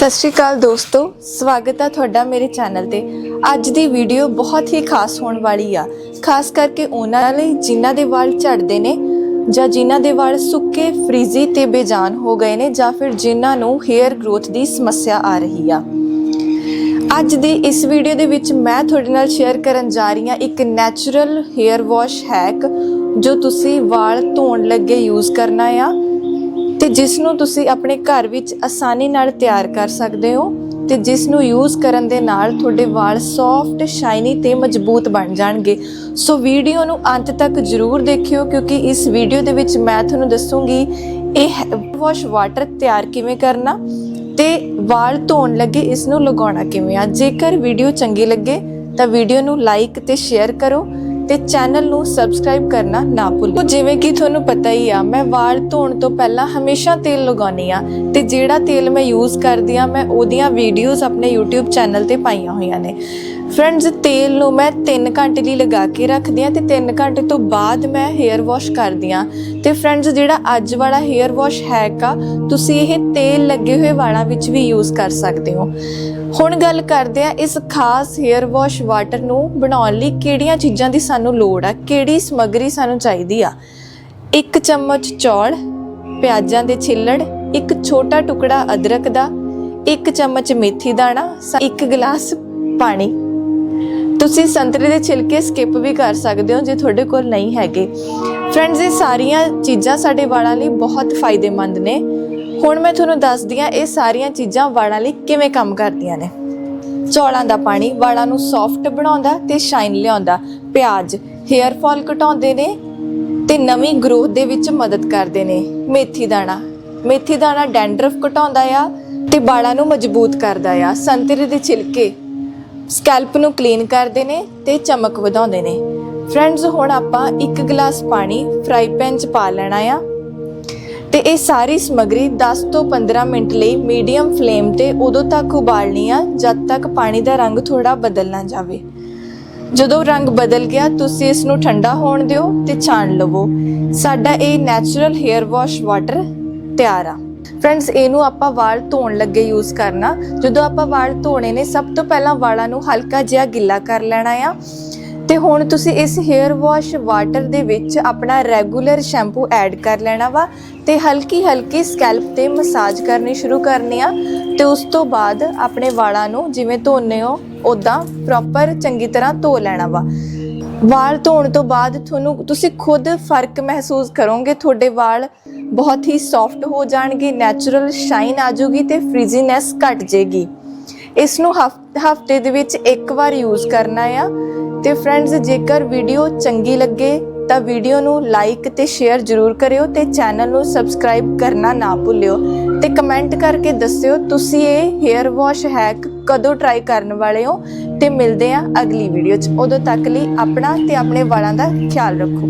ਸਤਿ ਸ਼੍ਰੀ ਅਕਾਲ ਦੋਸਤੋ, ਸਵਾਗਤ ਹੈ ਤੁਹਾਡਾ ਮੇਰੇ ਚੈਨਲ ਤੇ। ਅੱਜ ਦੀ ਵੀਡੀਓ ਬਹੁਤ ਹੀ ਖਾਸ ਹੋਣ ਵਾਲੀ ਆ। ਖਾਸ ਕਰਕੇ ਉਹਨਾਂ ਲਈ ਜਿਨ੍ਹਾਂ ਦੇ ਵਾਲ ਝੜਦੇ ਨੇ ਜਾਂ ਜਿਨ੍ਹਾਂ ਦੇ ਵਾਲ ਸੁੱਕੇ, ਫ੍ਰੀਜ਼ੀ ਤੇ ਬੇਜਾਨ ਹੋ ਗਏ ਨੇ ਜਾਂ ਫਿਰ ਜਿਨ੍ਹਾਂ ਨੂੰ ਹੇਅਰ ਗਰੋਥ ਦੀ ਸਮੱਸਿਆ ਆ ਰਹੀ ਆ। ਅੱਜ ਦੀ ਇਸ ਵੀਡੀਓ ਦੇ ਵਿੱਚ ਮੈਂ ਤੁਹਾਡੇ ਨਾਲ ਸ਼ੇਅਰ ਕਰਨ ਜਾ ਰਹੀ ਹਾਂ ਇੱਕ ਨੈਚੁਰਲ ਹੇਅਰ ਵਾਸ਼ ਹੈਕ ਜੋ ਤੁਸੀਂ ਵਾਲ ਧੋਣ ਲੱਗੇ ਯੂਜ਼ ਕਰਨਾ ਆ। ਤੇ ਜਿਸ ਨੂੰ ਤੁਸੀਂ ਆਪਣੇ ਘਰ ਵਿੱਚ ਆਸਾਨੀ ਨਾਲ ਤਿਆਰ ਕਰ ਸਕਦੇ ਹੋ ਤੇ ਜਿਸ ਨੂੰ ਯੂਜ਼ ਕਰਨ ਦੇ ਨਾਲ ਤੁਹਾਡੇ ਵਾਲ ਸੌਫਟ ਸ਼ਾਈਨੀ ਤੇ ਮਜ਼ਬੂਤ ਬਣ ਜਾਣਗੇ। ਸੋ ਵੀਡੀਓ ਨੂੰ ਅੰਤ ਤੱਕ ਜ਼ਰੂਰ ਦੇਖਿਓ ਕਿਉਂਕਿ ਇਸ ਵੀਡੀਓ ਦੇ ਵਿੱਚ ਮੈਂ ਤੁਹਾਨੂੰ ਦੱਸੂਗੀ ਇਹ ਵਾਸ਼ ਵਾਟਰ ਤਿਆਰ ਕਿਵੇਂ ਕਰਨਾ ਤੇ ਵਾਲ ਧੋਣ ਲੱਗੇ ਇਸ ਨੂੰ ਲਗਾਉਣਾ ਕਿਵੇਂ ਆ। ਜੇਕਰ ਵੀਡੀਓ ਚੰਗੀ ਲੱਗੇ ਤਾਂ ਵੀਡੀਓ ਨੂੰ ਲਾਈਕ ਤੇ ਸ਼ੇਅਰ ਕਰੋ ਤੇ ਚੈਨਲ ਨੂੰ ਸਬਸਕ੍ਰਾਈਬ ਕਰਨਾ ਨਾ ਭੁੱਲੋ। ਜਿਵੇਂ ਕਿ ਤੁਹਾਨੂੰ ਪਤਾ ਹੀ ਆ, ਮੈਂ ਵਾਲ ਧੋਣ ਤੋਂ ਪਹਿਲਾਂ ਹਮੇਸ਼ਾ ਤੇਲ ਲਗਾਉਣੀ ਆ ਤੇ ਜਿਹੜਾ ਤੇਲ ਮੈਂ ਯੂਜ਼ ਕਰਦੀ ਆ, ਮੈਂ ਉਹਦੀਆਂ ਵੀਡੀਓਜ਼ ਆਪਣੇ YouTube ਚੈਨਲ ਤੇ ਪਾਈਆਂ ਹੋਈਆਂ ਨੇ। ਫਰੈਂਡਸ ਤੇਲ ਨੂੰ ਮੈਂ 3 ਘੰਟੇ ਲਈ ਲਗਾ ਕੇ ਰੱਖਦੀ ਆ ਤੇ 3 ਘੰਟੇ ਤੋਂ ਬਾਅਦ ਮੈਂ ਹੇਅਰ ਵਾਸ਼ ਕਰਦੀ ਆ ਤੇ ਫਰੈਂਡਸ ਜਿਹੜਾ ਅੱਜ ਵਾਲਾ ਹੇਅਰ ਵਾਸ਼ ਹੈਗਾ, ਤੁਸੀਂ ਇਹ ਤੇਲ ਲੱਗੇ ਹੋਏ ਵਾਲਾਂ ਵਿੱਚ ਵੀ ਯੂਜ਼ ਕਰ ਸਕਦੇ ਹੋ। ਹੁਣ ਗੱਲ ਕਰਦੇ ਆ ਇਸ ਖਾਸ ਹੇਅਰ ਵਾਸ਼ ਵਾਟਰ ਨੂੰ ਬਣਾਉਣ ਲਈ ਕਿਹੜੀਆਂ ਚੀਜ਼ਾਂ ਦੀ ਸਾਨੂੰ ਲੋੜ ਆ, ਕਿਹੜੀ ਸਮੱਗਰੀ ਸਾਨੂੰ ਚਾਹੀਦੀ ਆ। ਇੱਕ ਚਮਚ ਚੌਲ, ਪਿਆਜ਼ਾਂ ਦੇ ਛਿੱਲੜ, ਇੱਕ ਛੋਟਾ ਟੁਕੜਾ ਅਦਰਕ ਦਾ, ਇੱਕ ਚਮਚ ਮੇਥੀ ਦਾਣਾ ਇੱਕ ਗਲਾਸ ਪਾਣੀ। ਤੁਸੀਂ ਸੰਤਰੇ ਦੇ ਛਿਲਕੇ ਸਕਿਪ ਵੀ ਕਰ ਸਕਦੇ ਹੋ ਜੇ ਤੁਹਾਡੇ ਕੋਲ ਨਹੀਂ ਹੈਗੇ। ਫਰੈਂਡਸ ਇਹ ਸਾਰੀਆਂ ਚੀਜ਼ਾਂ ਸਾਡੇ ਵਾਲਾਂ ਲਈ ਬਹੁਤ ਫਾਇਦੇਮੰਦ ਨੇ। ਹੁਣ ਮੈਂ ਤੁਹਾਨੂੰ ਦੱਸਦੀ ਹਾਂ, ਇਹ ਸਾਰੀਆਂ ਚੀਜ਼ਾਂ ਵਾਲਾਂ ਲਈ ਕਿਵੇਂ ਕੰਮ ਕਰਦੀਆਂ ਨੇ। ਚੌਲਾਂ ਦਾ ਪਾਣੀ ਵਾਲਾਂ ਨੂੰ ਸੌਫਟ ਬਣਾਉਂਦਾ ਤੇ ਸ਼ਾਈਨ ਲਿਆਉਂਦਾ। ਪਿਆਜ਼ ਹੇਅਰ ਫਾਲ ਘਟਾਉਂਦੇ ਨੇ ਤੇ ਨਵੀਂ ਗਰੋਥ ਦੇ ਵਿੱਚ ਮਦਦ ਕਰਦੇ ਨੇ। ਮੇਥੀ ਦਾਣਾ ਮੇਥੀ ਦਾਣਾ ਡੈਂਡਰਫ ਘਟਾਉਂਦਾ ਆ ਤੇ ਵਾਲਾਂ ਨੂੰ ਮਜ਼ਬੂਤ ਕਰਦਾ ਆ। ਸੰਤਰੇ ਦੇ ਛਿਲਕੇ ਸਕੈਲਪ ਨੂੰ ਕਲੀਨ ਕਰਦੇ ਨੇ ਤੇ ਚਮਕ ਵਧਾਉਂਦੇ ਨੇ। ਫਰੈਂਡਸ ਹੁਣ ਆਪਾਂ ਇੱਕ ਗਲਾਸ ਪਾਣੀ ਫਰਾਈ ਪੈਨ 'ਚ ਪਾ ਲੈਣਾ ਆ। ਤੇ ਇਹ ਸਾਰੀ ਸਮਗਰੀ 10 ਤੋਂ 15 ਮਿੰਟ ਲਈ ਮੀਡੀਅਮ ਫਲੇਮ ਤੇ ਉਦੋਂ ਤੱਕ ਉਬਾਲਣੀ ਆ, ਜਦ ਤੱਕ ਪਾਣੀ ਦਾ ਰੰਗ ਥੋੜਾ ਬਦਲ ਨਾ ਜਾਵੇ। ਜਦੋਂ ਰੰਗ ਬਦਲ ਗਿਆ, ਤੁਸੀਂ ਇਸ ਨੂੰ ਠੰਡਾ ਹੋਣ ਦਿਓ ਤੇ ਛਾਣ ਲਵੋ। ਸਾਡਾ ਇਹ ਨੈਚੁਰਲ ਹੇਅਰ ਵਾਸ਼ ਵਾਟਰ ਤਿਆਰ ਆ। ਫਰੈਂਡਸ ਇਹਨੂੰ ਆਪਾਂ ਵਾਲ ਧੋਣ ਲੱਗੇ ਯੂਜ਼ ਕਰਨਾ। ਜਦੋਂ ਆਪਾਂ ਵਾਲ ਧੋਣੇ ਨੇ, ਸਭ ਤੋਂ ਪਹਿਲਾਂ ਵਾਲਾਂ ਨੂੰ ਹਲਕਾ ਜਿਹਾ ਗਿੱਲਾ ਕਰ ਲੈਣਾ ਆ। ਤੇ ਹੁਣ ਤੁਸੀਂ ਇਸ ਹੇਅਰ ਵਾਸ਼ ਵਾਟਰ ਦੇ ਵਿੱਚ ਆਪਣਾ ਰੈਗੂਲਰ ਸ਼ੈਂਪੂ ਐਡ ਕਰ ਲੈਣਾ ਵਾ ਤੇ ਹਲਕੀ ਹਲਕੀ ਸਕੈਲਪ ਤੇ ਮਸਾਜ ਕਰਨੀ ਸ਼ੁਰੂ ਕਰਨੀ ਆ। ਤੇ ਉਸ ਤੋਂ ਬਾਅਦ ਆਪਣੇ ਵਾਲਾਂ ਨੂੰ ਜਿਵੇਂ ਧੋਨੇ ਹੋ ਉਦਾਂ ਪ੍ਰੋਪਰ ਚੰਗੀ ਤਰ੍ਹਾਂ ਧੋ ਲੈਣਾ ਵਾ। ਵਾਲ ਧੋਣ ਤੋਂ ਬਾਅਦ ਤੁਹਾਨੂੰ ਤੁਸੀਂ ਖੁਦ ਫ਼ਰਕ ਮਹਿਸੂਸ ਕਰੋਗੇ, ਤੁਹਾਡੇ ਵਾਲ ਬਹੁਤ ਹੀ ਸੌਫਟ ਹੋ ਜਾਣਗੇ ਨੈਚੁਰਲ ਸ਼ਾਈਨ ਆ ਜਾਊਗੀ ਤੇ ਫ੍ਰੀਜ਼ੀਨੈਸ ਘਟ ਜਾਏਗੀ। ਇਸ ਨੂੰ ਹਫ਼ਤੇ ਦੇ ਵਿੱਚ ਇੱਕ ਵਾਰ ਯੂਜ਼ ਕਰਨਾ ਆ। ਤੇ ਫਰੈਂਡਸ ਜੇਕਰ ਵੀਡੀਓ ਚੰਗੀ ਲੱਗੇ, ਤਾਂ ਵੀਡੀਓ ਨੂੰ ਲਾਈਕ ਤੇ ਸ਼ੇਅਰ ਜ਼ਰੂਰ ਕਰਿਓ ਤੇ ਚੈਨਲ ਨੂੰ ਸਬਸਕ੍ਰਾਈਬ ਕਰਨਾ ਨਾ ਭੁੱਲਿਓ। ਤੇ ਕਮੈਂਟ ਕਰਕੇ ਦੱਸਿਓ, ਤੁਸੀਂ ਇਹ ਹੇਅਰ ਵਾਸ਼ ਹੈਕ ਕਦੋਂ ਟਰਾਈ ਕਰਨ ਵਾਲੇ ਹੋ? ਤੇ ਮਿਲਦੇ ਆ ਅਗਲੀ ਵੀਡੀਓ 'ਚ। ਉਦੋਂ ਤੱਕ ਲਈ ਆਪਣਾ ਤੇ ਆਪਣੇ ਵਾਲਾਂ ਦਾ ਖਿਆਲ ਰੱਖੋ।